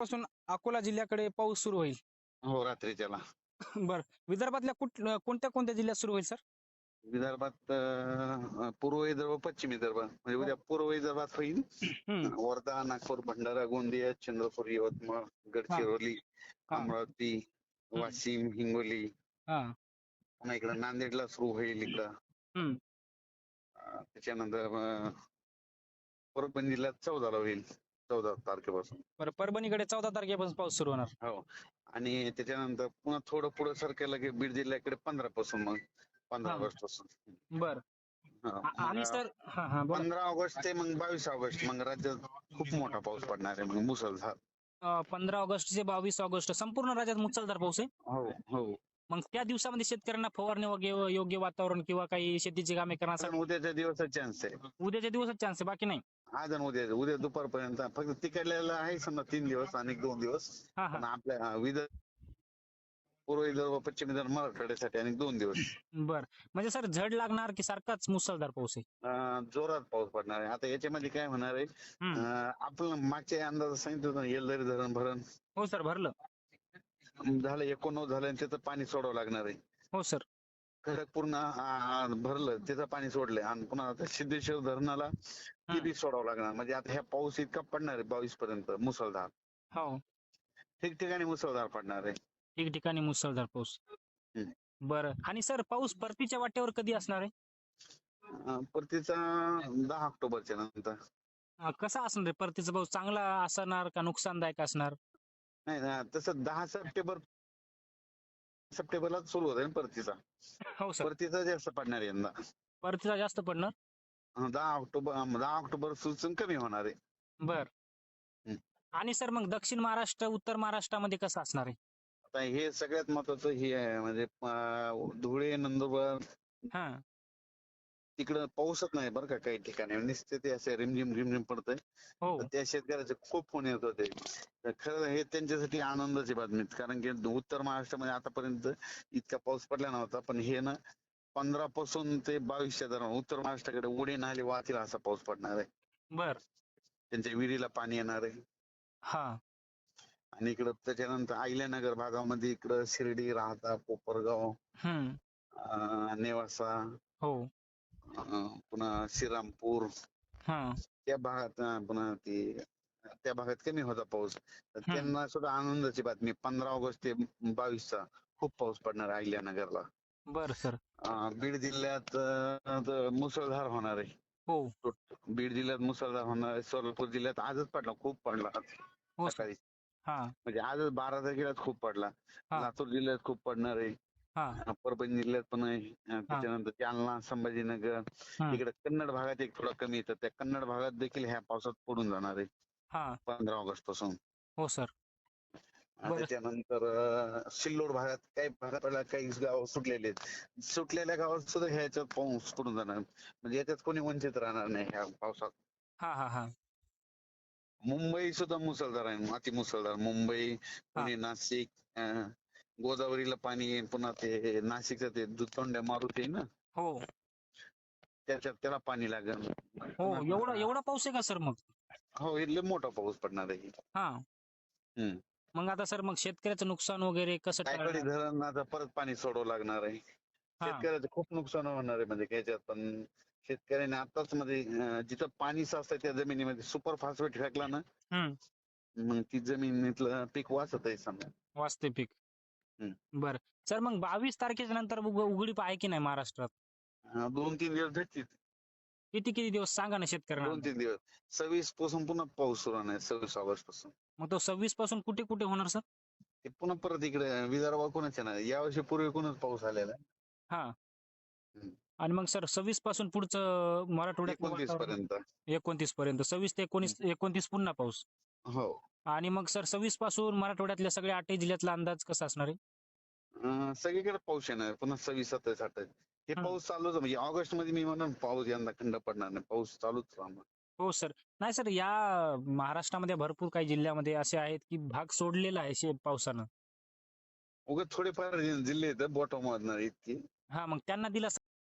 पासून अकोला जिल्ह्याकडे पाऊस सुरू होईल? हो रात्रीच्याला. बर. विदर्भातल्या कुठ कोणत्या कोणत्या जिल्ह्यात सुरू होईल सर? विदर्भात अं, पूर्व विदर्भ पश्चिम विदर्भ. म्हणजे उद्या पूर्व विदर्भात होईल. हम्म. वर्धा नागपूर भंडारा गोंदिया चंद्रपूर यवतमाळ गडचिरोली हा. अमरावती वाशिम हिंगोली. हा. पुन्हा इकडं नांदेडला सुरू होईल इकडं. हम्म. अं, त्याच्यानंतर अं, परभणी जिल्ह्यात चौदाला होईल. चौदा तारखेपासून. बरं परभणीकडे चौदा तारखेपासून पाऊस सुरू होणार. हो. आणि त्याच्यानंतर पुन्हा थोडं पुढे सरकायला की बीड जिल्ह्याकडे पंधरा पासून मग पंधरा हा. ऑगस्टपासून बर आणि सर हा हा बोला. पंधरा ऑगस्ट ते मग बावीस ऑगस्ट मग राज्यात खूप मोठा पाऊस पडणार आहे मग मुसळधार. अं, पंधरा ऑगस्ट ते बावीस ऑगस्ट संपूर्ण राज्यात मुसळधार पाऊस आहे? हो हो. मग त्या दिवसामध्ये शेतकऱ्यांना फवारणी वगैरे योग्य वातावरण किंवा काही शेतीची कामे करण्यासाठी उद्याच्या दिवसाचा चान्स आहे. उद्याच्या दिवसात चान्स आहे बाकी नाही. आज आणि उद्या उद्या दुपारपर्यंत. फक्त तिकडल्याला आहे समजा तीन दिवस आणि दोन दिवस. हा पण आपल्या विदर्भ पूर्व विदर्भ पश्चिम विदर्भ मराठवाड्यासाठी आणि दोन दिवस. बर. म्हणजे सर झड लागणार की सारखाच मुसळधार पाऊस आहे? अं, जोरात पाऊस पडणार आहे. आता याच्यामध्ये काय होणार आहे? हम्म. अं, आपण मागच्या अंदाज सांगितलं होतं ना, येलदरी धरण भरण. हो सर भरलं. झालं एकोणनव्वद झालं आणि त्याचं पाणी सोडावं लागणार आहे. हो सर. खडकपूर्ण आ, भरलं त्याचं पाणी सोडलंय. आणि पुन्हा आता सिद्धेश्वर धरणाला ते. बी सोडावं लागणार. म्हणजे आता ह्या पाऊस इतका पडणार आहे बावीस पर्यंत मुसळधार. हो. ठिकठिकाणी मुसळधार पडणार आहे. ठिकठिकाणी मुसळधार पाऊस. हम्म. बरं. आणि सर पाऊस परतीच्या वाटेवर कधी असणार आहे? अं, परतीचा दहा ऑक्टोबरच्या नंतर. अं, कसा असणार आहे? परतीचा पाऊस चांगला असणार का नुकसानदायक असणार? नाही ना तसं दहा सप्टेंबर सप्टेंबरला सुरू होत परतीचा हो सर. परतीचा जास्त पडणार आहे यंदा परतीचा जास्त पडणार? दहा ऑक्टोबर अं, दहा ऑक्टोबर सुचून कमी होणार आहे. बर. हम्म. आणि सर मग दक्षिण महाराष्ट्र उत्तर महाराष्ट्रामध्ये कसं असणार आहे? आता हे सगळ्यात महत्वाचं हे आहे म्हणजे अं, धुळे नंदुरबार हा. तिकडं पाऊसच नाही बरं का काही ठिकाणी. नुसते ते असे रिमझिम रिमझिम पडतंय. हो. त्या शेतकऱ्याचे खूप फोन येत होते. तर खरं हे त्यांच्यासाठी आनंदाची बातमी आहे. कारण की उत्तर महाराष्ट्रामध्ये आतापर्यंत इतका पाऊस पडला नव्हता. पण हे ना पंधरा पासून ते बावीसच्या दरम्यान उत्तर महाराष्ट्राकडे उडे नाले वाहतील असा पाऊस पडणार आहे. बर. त्यांच्या विहिरीला पाणी येणार आहे. हा. आणि इकडं त्याच्यानंतर अहिल्यानगर भागामध्ये इकडं शिर्डी राहता कोपरगाव नेवासा हो. अं, पुन्हा श्रीरामपूर. हा. त्या भागात अं, पुन्हा ती त्या भागात कमी होता पाऊस. तर हम्म. त्यांना सुद्धा आनंदाची बातमी. पंधरा ऑगस्ट ते बावीसचा खूप पाऊस पडणार आहे अहिल्यानगरला बर सर. अं, बीड जिल्ह्यात अं, तर मुसळधार होणार आहे. हो. बीड जिल्ह्यात मुसळधार होणार आहे. सोलापूर जिल्ह्यात आजच पडला खूप पडला. आज हो सर. सकाळी. हा. म्हणजे आजच बारा तारखेलाच खूप पडला. हा. लातूर जिल्ह्यात खूप पडणार आहे. परभणी जिल्ह्यात पण आहे. त्याच्यानंतर जालना संभाजीनगर. इकडे कन्नड भागात एक थोडा कमी येतं त्या कन्नड भागात देखील ह्या पावसात पडून जाणार आहे. हा. पंधरा ऑगस्टपासून. हो सर. त्याच्यानंतर सिल्लोड भागात काही भागात काही गाव सुटलेले आहेत. सुटलेल्या गावात सुद्धा ह्याच्यात पाऊस पडून जाणार. म्हणजे याच्यात कोणी वंचित राहणार नाही ह्या पावसात. हा हा हा. मुंबई सुद्धा मुसळधार आहे. अति मुसळधार मुंबई पुणे नाशिक गोदावरीला पाणी आहे पुन्हा ते नाशिकचं ते दुतोंड्या मारुती आहे ना? हो. त्याच्यात त्याला पाणी लागेल. हो एवढा एवढा पाऊस आहे का सर मग? हो लय मोठा पाऊस पडणार आहे. हा. हम्म. मग आता सर मग शेतकऱ्याचं नुकसान वगैरे कसं टाळणार? धरण आता परत पाणी सोडावं लागणार आहे. हा. शेतकऱ्याचं खूप नुकसान होणार आहे म्हणजे ह्याच्यात पण शेतकऱ्याने आताच म्हणजे अं, जिथं पाणी साचतंय त्या जमिनीमध्ये सुपर फॉस्फेट फेकला ना हम्म. मग ती जमिनीतलं पीक वाचत आहे समजा. वाचते पीक. बर. सर मग बावीस तारखेच्या नंतर उग- उघडीप आहे की नाही महाराष्ट्रात? अं, दोन तीन दिवस भेटतील. किती किती दिवस? सांगा ना शेतकऱ्यांना. दोन तीन दिवस. सव्वीसपासून पुन्हा पाऊस सुरू होणार सव्वीस ऑगस्टपासून मग तो सव्वीसपासून कुठे कुठे होणार सर? ते पुन्हा परत इकडे विदर्भाकडूनच येणार आहे. यावर्षी पूर्वीकडूनच पाऊस आलेला आहे हा. आणि मग सर सव्वीसपासून पुढचं मराठवाड्यात एकोणतीस पर्यंत एकोणतीस पर्यंत सव्वीस ते एकोणीस एकोणतीस पुन्हा पाऊस. हो. आणि मग सर सव्वीसपासून मराठवाड्यातल्या सगळ्या आठही जिल्ह्यातला अंदाज कसा असणार आहे? अं, सगळीकडे पाऊस येणार. पुन्हा सव्वीस सत्तावीस अठ्ठावीस. हे. पाऊस चालूच आहे. म्हणजे ऑगस्टमध्ये मी म्हणून पाऊस यंदा खंड पडणार नाही. पाऊस चालूच राहणार. हो सर. नाही सर या महाराष्ट्रामध्ये भरपूर काही जिल्ह्यामध्ये असे आहेत की भाग सोडलेला आहे शे- पावसानं. उगाच थोडेफार जिल्हे आहेत बॉटम मधणार इतकी. हा मग त्यांना दिला